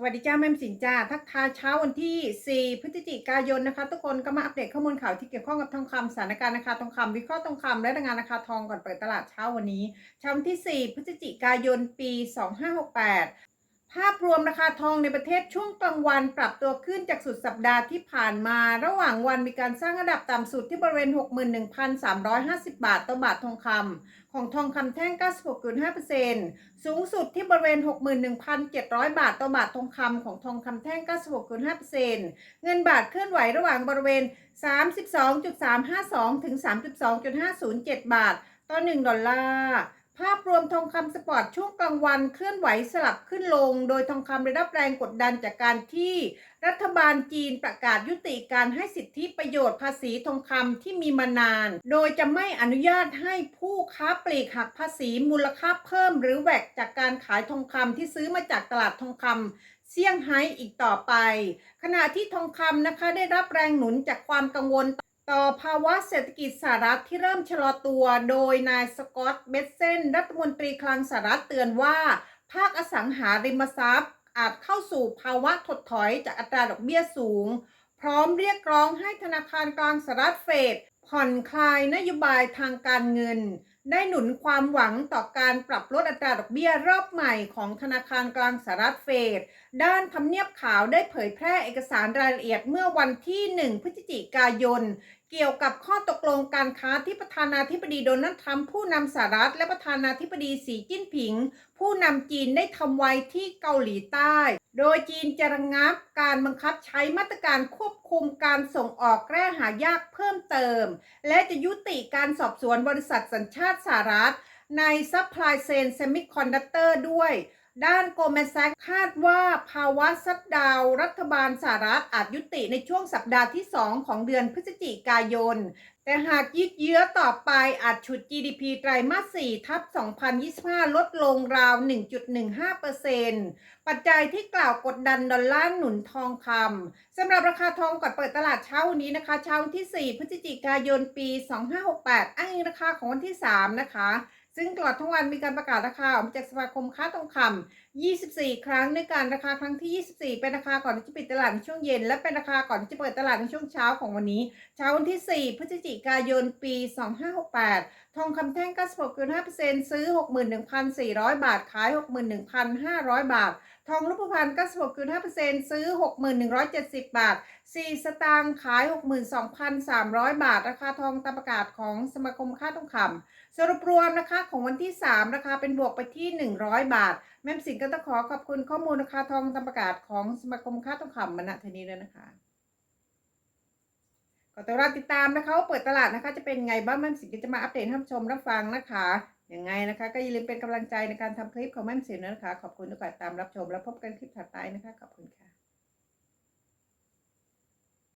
สวัสดีจ้าแม่สินจ้าทักทายเช้าวันที่ 4 พฤศจิกายนนะคะ ทุกคนก็มาอัปเดตข้อมูลข่าวที่เกี่ยวข้องกับทองคำสถานการณ์ราคาทองคำวิเคราะห์ทองคำและรายงานราคาทองก่อนเปิดตลาดเช้าวันนี้เช้าวันที่ 4 พฤศจิกายนปี 2568 ภาพรวมราคาทองในประเทศช่วงกลางวันปรับตัวขึ้นจากสุดสัปดาห์ที่ผ่านมา ระหว่างวันมีการสร้างระดับต่ำสุดที่บริเวณ 61,350 บาทต่อบาททองคำของทองคำแท่ง 96.5%สูงสุดที่บริเวณ 61,700 บาทต่อบาททองคำของทองคำแท่ง 96.5%เงินบาทเคลื่อนไหวระหว่างบริเวณ 32.352 ถึง 32.507 บาท ต่อ 1 ดอลลาร์ ภาพรวมทองคำสปอร์ตช่วงกลางวันเคลื่อนไหวสลับขึ้นลง โดยทองคำได้รับแรงกดดันจากการที่รัฐบาลจีนประกาศยุติการให้สิทธิประโยชน์ภาษีทองคำที่มีมานาน โดยจะไม่อนุญาตให้ผู้ค้าปลีกหักภาษีมูลค่าเพิ่ม หรือแวกจากการขายทองคำที่ซื้อมาจากตลาดทองคำเซี่ยงไฮ้อีกต่อไป ขณะที่ทองคำนะคะได้รับแรงหนุนจากความกังวล ต่อภาวะเศรษฐกิจสหรัฐที่เริ่มชะลอตัว โดยนายสกอตต์เบสเซนรัฐมนตรีคลังสหรัฐเตือนว่า ภาคอสังหาริมทรัพย์ อาจเข้าสู่ภาวะถดถอยจากอัตราดอกเบี้ยสูง พร้อมเรียกร้องให้ธนาคารกลางสหรัฐเฟดผ่อนคลายนโยบายทางการเงิน ได้หนุนความหวังต่อการปรับลดอัตราดอกเบี้ยรอบใหม่ของธนาคารกลางสหรัฐเฟด ด้านทำเนียบขาวได้เผยแพร่เอกสารรายละเอียดเมื่อวันที่ 1 พฤศจิกายนเกี่ยวกับข้อตกลงการค้าที่ประธานาธิบดีโดนัลด์ทรัมป์ผู้นำสหรัฐ และประธานาธิบดีสีจิ้นผิง ผู้นำจีนได้ทำไว้ที่เกาหลีใต้ โดยจีนจะระงงับการบังคับใช้มาตรการควบคุมการส่งออกแร่หายากเพิ่มเติม และจะยุติการสอบสวนบริษัทสัญชาติสหรัฐ ในซัพพลายเซนเซมิคอนดักเตอร์ด้วย ด้านโกลแมนแซกคาดว่าภาวะซัดดาวรัฐบาลสหรัฐอาจยุติในช่วงสัปดาห์ที่ 2 ของเดือนพฤศจิกายน แต่หากยืดเยื้อต่อไปอาจฉุด GDP ไตรมาส 4 ทับ 2025 ลดลงราว 1.15%ปัจจัยที่กล่าวกดดันดอลลาร์หนุนทองคำสำหรับราคาทองก่อนเปิดตลาดเช้าวันนี้นะคะ เช้าวันที่ 4 พฤศจิกายนปี 2568 อ้างอิงราคาของวันที่ 3 นะคะ ซึ่งตลอดทั้งวันมีการประกาศราคาออกมาจากสมาคมค้าทองคำ 24 ครั้งในการราคาครั้งที่ 24 เป็นราคาก่อนที่จะปิดตลาดในช่วงเย็น และเป็นราคาก่อนที่จะเปิดตลาดในช่วงเช้าของวันนี้ เช้าวันที่ 4 พฤศจิกายน ปี 2568 ทองคำแท่ง 96.5%ซื้อ 61,400 บาท ขาย 61,500 บาท ทองรูปพรรณ96.5%ซื้อ 6,170 บาท 4 สตางค์ขาย 62,300 บาท ราคาทองตามประกาศของสมาคมค้าทองคำสรุปรวมนะคะของวันที่ 3 ราคาเป็นบวกไปที่ 100 บาท แม่สิงก็ต้องขอขอบคุณข้อมูลราคาทองตามประกาศของสมาคมค้าทองคำมณฑนีด้วยนะคะก็ต้องรอติดตามนะคะว่าเปิดตลาดนะคะจะเป็นไงบ้างแม่สิงก็จะมาอัปเดตให้ท่านชมรับฟังนะคะยังไงนะคะ ก็อย่าลืมเป็นกำลังใจในการทำคลิปของแม่มสิงด้วยนะคะ ขอบคุณทุกการตามรับชม แล้วพบกันคลิปถัดไปนะคะขอบคุณค่ะ